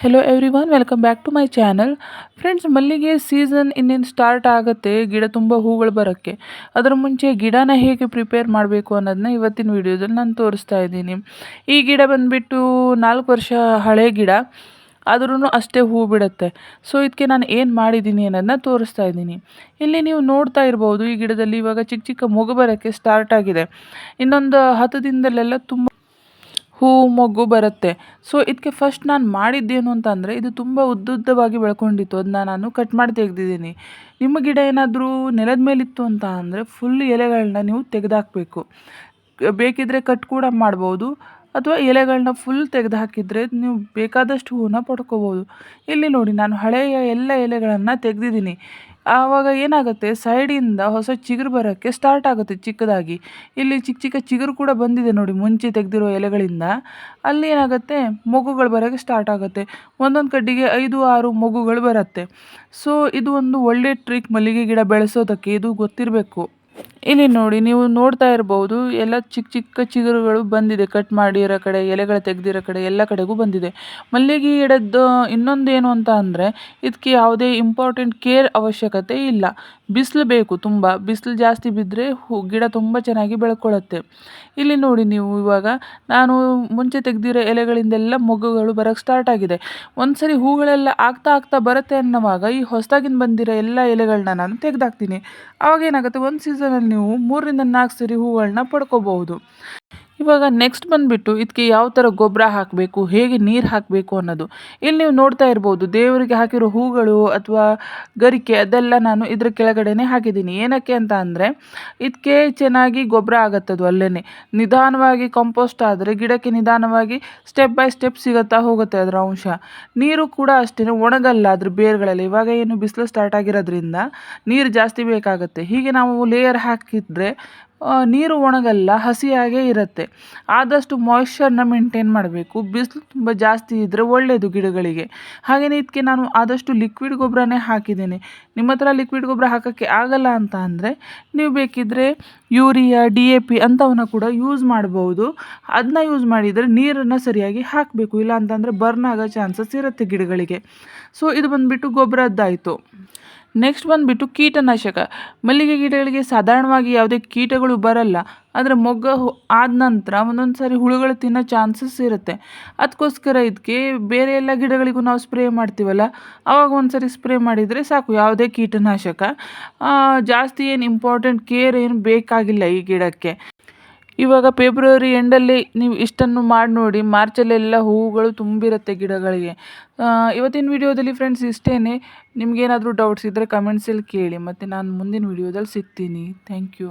Hello everyone welcome back to my channel friends ಮಲ್ಲಿಗೆ season ಇನ್ನೇನು start ಆಗುತ್ತೆ? ಗಿಡ ತುಂಬ ಹೂಗಳು ಬರೋಕ್ಕೆ. ಅದರ ಮುಂಚೆ ಗಿಡನ ಹೇಗೆ ಪ್ರಿಪೇರ್ ಮಾಡಬೇಕು ಅನ್ನೋದನ್ನ ಇವತ್ತಿನ ವಿಡಿಯೋದಲ್ಲಿ ನಾನು ತೋರಿಸ್ತಾ ಇದ್ದೀನಿ. ಈ ಗಿಡ ಬಂದುಬಿಟ್ಟು ನಾಲ್ಕು ವರ್ಷ ಹಳೆ ಗಿಡ. ಆದ್ರೂ ಅಷ್ಟೇ ಹೂ ಬಿಡುತ್ತೆ. ಸೊ ಇದಕ್ಕೆ ನಾನು ಏನು ಮಾಡಿದ್ದೀನಿ ಅನ್ನೋದನ್ನ ತೋರಿಸ್ತಾ ಇದ್ದೀನಿ. ಇಲ್ಲಿ ನೀವು ನೋಡ್ತಾ ಇರ್ಬೋದು, ಈ ಗಿಡದಲ್ಲಿ ಇವಾಗ ಚಿಕ್ಕ ಚಿಕ್ಕ ಮೊಗು ಬರೋಕ್ಕೆ ಸ್ಟಾರ್ಟ್ ಆಗಿದೆ. ಇನ್ನೊಂದು ಹತ್ತು ದಿನದಲ್ಲೆಲ್ಲ ತುಂಬ ಹೂವು ಮೊಗ್ಗು ಬರುತ್ತೆ. ಸೊ ಇದಕ್ಕೆ ಫಸ್ಟ್ ನಾನು ಮಾಡಿದ್ದೇನು ಅಂತ ಅಂದರೆ, ಇದು ತುಂಬ ಉದ್ದುದ್ದವಾಗಿ ಬೆಳ್ಕೊಂಡಿತ್ತು. ಅದನ್ನ ನಾನು ಕಟ್ ಮಾಡಿ ತೆಗೆದಿದ್ದೀನಿ. ನಿಮ್ಮ ಗಿಡ ಏನಾದರೂ ನೆಲದ ಮೇಲಿತ್ತು ಅಂತ ಅಂದರೆ ಫುಲ್ ಎಲೆಗಳನ್ನ ನೀವು ತೆಗೆದಾಕಬೇಕು. ಬೇಕಿದ್ದರೆ ಕಟ್ ಕೂಡ ಮಾಡ್ಬೋದು. ಅಥವಾ ಎಲೆಗಳನ್ನ ಫುಲ್ ತೆಗೆದು ಹಾಕಿದರೆ ನೀವು ಬೇಕಾದಷ್ಟು ಹೂವನ್ನ ಪಡ್ಕೋಬೋದು. ಇಲ್ಲಿ ನೋಡಿ, ನಾನು ಹಳೆಯ ಎಲ್ಲ ಎಲೆಗಳನ್ನು ತೆಗೆದಿದ್ದೀನಿ. ಆವಾಗ ಏನಾಗುತ್ತೆ? ಸೈಡಿಂದ ಹೊಸ ಚಿಗುರು ಬರೋಕ್ಕೆ ಸ್ಟಾರ್ಟ್ ಆಗುತ್ತೆ ಚಿಕ್ಕದಾಗಿ. ಇಲ್ಲಿ ಚಿಕ್ಕ ಚಿಕ್ಕ ಚಿಗುರು ಕೂಡ ಬಂದಿದೆ ನೋಡಿ, ಮುಂಚೆ ತೆಗೆದಿರೋ ಎಲೆಗಳಿಂದ. ಅಲ್ಲಿ ಏನಾಗುತ್ತೆ? ಮಗುಗಳು ಬರೋಕ್ಕೆ ಸ್ಟಾರ್ಟ್ ಆಗುತ್ತೆ. ಒಂದೊಂದು ಕಡ್ಡಿಗೆ ಐದು, ಆರು ಮಗುಗಳು ಬರುತ್ತೆ. ಸೊ ಇದು ಒಂದು ಒಳ್ಳೆ ಟ್ರಿಕ್ ಮಲ್ಲಿಗೆ ಗಿಡ ಬೆಳೆಸೋದಕ್ಕೆ ಇದು ಗೊತ್ತಿರಬೇಕು. ಇಲ್ಲಿ ನೋಡಿ, ನೀವು ನೋಡ್ತಾ ಇರಬಹುದು ಎಲ್ಲ ಚಿಕ್ಕ ಚಿಕ್ಕ ಚಿಗುರುಗಳು ಬಂದಿದೆ. ಕಟ್ ಮಾಡಿರೋ ಕಡೆ, ಎಲೆಗಳು ತೆಗೆದಿರೋ ಕಡೆ, ಎಲ್ಲ ಕಡೆಗೂ ಬಂದಿದೆ. ಮಲ್ಲಿಗೆ ಗಿಡದ್ದು ಇನ್ನೊಂದು ಏನು ಅಂತ ಅಂದರೆ, ಇದಕ್ಕೆ ಯಾವುದೇ ಇಂಪಾರ್ಟೆಂಟ್ ಕೇರ್ ಅವಶ್ಯಕತೆ ಇಲ್ಲ. ಬಿಸಿಲು ಬೇಕು ತುಂಬ. ಬಿಸಿಲು ಜಾಸ್ತಿ ಬಿದ್ದರೆ ಹೂ, ಗಿಡ ತುಂಬ ಚೆನ್ನಾಗಿ ಬೆಳ್ಕೊಳ್ಳುತ್ತೆ. ಇಲ್ಲಿ ನೋಡಿ ನೀವು ಇವಾಗ, ನಾನು ಮುಂಚೆ ತೆಗೆದಿರೋ ಎಲೆಗಳಿಂದೆಲ್ಲ ಮೊಗ್ಗುಗಳು ಬರೋಕ್ಕೆ ಸ್ಟಾರ್ಟ್ ಆಗಿದೆ. ಒಂದು ಸರಿ ಹೂಗಳೆಲ್ಲ ಆಗ್ತಾ ಆಗ್ತಾ ಬರುತ್ತೆ ಅನ್ನೋವಾಗ ಈ ಹೊಸದಾಗಿನ ಬಂದಿರೋ ಎಲ್ಲ ಎಲೆಗಳನ್ನ ನಾನು ತೆಗೆದಾಕ್ತೀನಿ. ಆವಾಗ ಏನಾಗುತ್ತೆ ಒಂದು ಸೀಸನಲ್ಲಿ ನೀವು ಮೂರರಿಂದ ನಾಲ್ಕು ಸರಿ ಹೂಗಳನ್ನ ಪಡ್ಕೋಬಹುದು. ಇವಾಗ ನೆಕ್ಸ್ಟ್ ಬಂದುಬಿಟ್ಟು ಇದಕ್ಕೆ ಯಾವ ಥರ ಗೊಬ್ಬರ ಹಾಕಬೇಕು, ಹೇಗೆ ನೀರು ಹಾಕಬೇಕು ಅನ್ನೋದು. ಇಲ್ಲಿ ನೀವು ನೋಡ್ತಾ ಇರ್ಬೋದು, ದೇವರಿಗೆ ಹಾಕಿರೋ ಹೂಗಳು ಅಥವಾ ಗರಿಕೆ ಅದೆಲ್ಲ ನಾನು ಇದ್ರ ಕೆಳಗಡೆನೆ ಹಾಕಿದ್ದೀನಿ. ಏನಕ್ಕೆ ಅಂತ ಅಂದರೆ ಇದಕ್ಕೆ ಚೆನ್ನಾಗಿ ಗೊಬ್ಬರ ಆಗತ್ತದು ಅಲ್ಲೇ ನಿಧಾನವಾಗಿ ಕಂಪೋಸ್ಟ್ ಆದರೆ ಗಿಡಕ್ಕೆ ನಿಧಾನವಾಗಿ ಸ್ಟೆಪ್ ಬೈ ಸ್ಟೆಪ್ ಸಿಗುತ್ತಾ ಹೋಗುತ್ತೆ ಅದರ ಅಂಶ. ನೀರು ಕೂಡ ಅಷ್ಟೇ ಒಣಗಲ್ಲ ಅದ್ರ ಬೇರುಗಳಲ್ಲಿ. ಇವಾಗ ಏನು ಬಿಸಿಲು ಸ್ಟಾರ್ಟ್ ಆಗಿರೋದ್ರಿಂದ ನೀರು ಜಾಸ್ತಿ ಬೇಕಾಗುತ್ತೆ. ಹೀಗೆ ನಾವು ಲೇಯರ್ ಹಾಕಿದರೆ ನೀರು ಒಣಗಲ್ಲ, ಹಸಿಯಾಗೇ ಇರುತ್ತೆ. ಆದಷ್ಟು ಮಾಯ್ಶ್ಚರ್ನ ಮೇಂಟೈನ್ ಮಾಡಬೇಕು. ಬಿಸಿಲು ತುಂಬ ಜಾಸ್ತಿ ಇದ್ದರೆ ಒಳ್ಳೆಯದು ಗಿಡಗಳಿಗೆ. ಹಾಗೆಯೇ ಇದಕ್ಕೆ ನಾನು ಆದಷ್ಟು ಲಿಕ್ವಿಡ್ ಗೊಬ್ಬರನೇ ಹಾಕಿದ್ದೀನಿ. ನಿಮ್ಮ ಹತ್ರ ಲಿಕ್ವಿಡ್ ಗೊಬ್ಬರ ಹಾಕೋಕ್ಕೆ ಆಗಲ್ಲ ಅಂತ ಅಂದರೆ, ನೀವು ಬೇಕಿದ್ದರೆ ಯೂರಿಯಾ ಡಿ ಎ ಪಿ ಅಂಥವನ್ನ ಕೂಡ ಯೂಸ್ ಮಾಡ್ಬೋದು. ಅದನ್ನ ಯೂಸ್ ಮಾಡಿದರೆ ನೀರನ್ನು ಸರಿಯಾಗಿ ಹಾಕಬೇಕು. ಇಲ್ಲ ಅಂತಂದರೆ ಬರ್ನ್ ಆಗೋ ಚಾನ್ಸಸ್ ಇರುತ್ತೆ ಗಿಡಗಳಿಗೆ. ಸೊ ಇದು ಬಂದುಬಿಟ್ಟು ಗೊಬ್ಬರದ್ದಾಯಿತು. ನೆಕ್ಸ್ಟ್ ಬಂದುಬಿಟ್ಟು ಕೀಟನಾಶಕ. ಮಲ್ಲಿಗೆ ಗಿಡಗಳಿಗೆ ಸಾಧಾರಣವಾಗಿ ಯಾವುದೇ ಕೀಟಗಳು ಬರಲ್ಲ. ಆದರೆ ಮೊಗ್ಗು ಆದ ನಂತರ ಒಂದೊಂದು ಸಾರಿ ಹುಳುಗಳು ತಿನ್ನೋ ಚಾನ್ಸಸ್ ಇರುತ್ತೆ. ಅದಕ್ಕೋಸ್ಕರ ಇದಕ್ಕೆ ಬೇರೆ ಎಲ್ಲ ಗಿಡಗಳಿಗೂ ನಾವು ಸ್ಪ್ರೇ ಮಾಡ್ತೀವಲ್ಲ ಆವಾಗ ಒಂದು ಸರಿ ಸ್ಪ್ರೇ ಮಾಡಿದರೆ ಸಾಕು ಯಾವುದೇ ಕೀಟನಾಶಕ. ಜಾಸ್ತಿ ಏನು ಇಂಪಾರ್ಟೆಂಟ್ ಕೇರ್ ಏನು ಬೇಕಾಗಿಲ್ಲ ಈ ಗಿಡಕ್ಕೆ. ಇವಾಗ ಫೆಬ್ರವರಿ ಎಂಡಲ್ಲಿ ನೀವು ಇಷ್ಟನ್ನು ಮಾಡಿ ನೋಡಿ ಮಾರ್ಚಲ್ಲೆಲ್ಲ ಹೂವುಗಳು ತುಂಬಿರುತ್ತೆ ಗಿಡಗಳಿಗೆ. ಇವತ್ತಿನ ವಿಡಿಯೋದಲ್ಲಿ ಫ್ರೆಂಡ್ಸ್ ಇಷ್ಟೇ ನಿಮಗೇನಾದರೂ ಡೌಟ್ಸ್ ಇದ್ದರೆ ಕಮೆಂಟ್ಸಲ್ಲಿ ಕೇಳಿ. ಮತ್ತು ನಾನು ಮುಂದಿನ ವಿಡಿಯೋದಲ್ಲಿ ಸಿಗ್ತೀನಿ. Thank you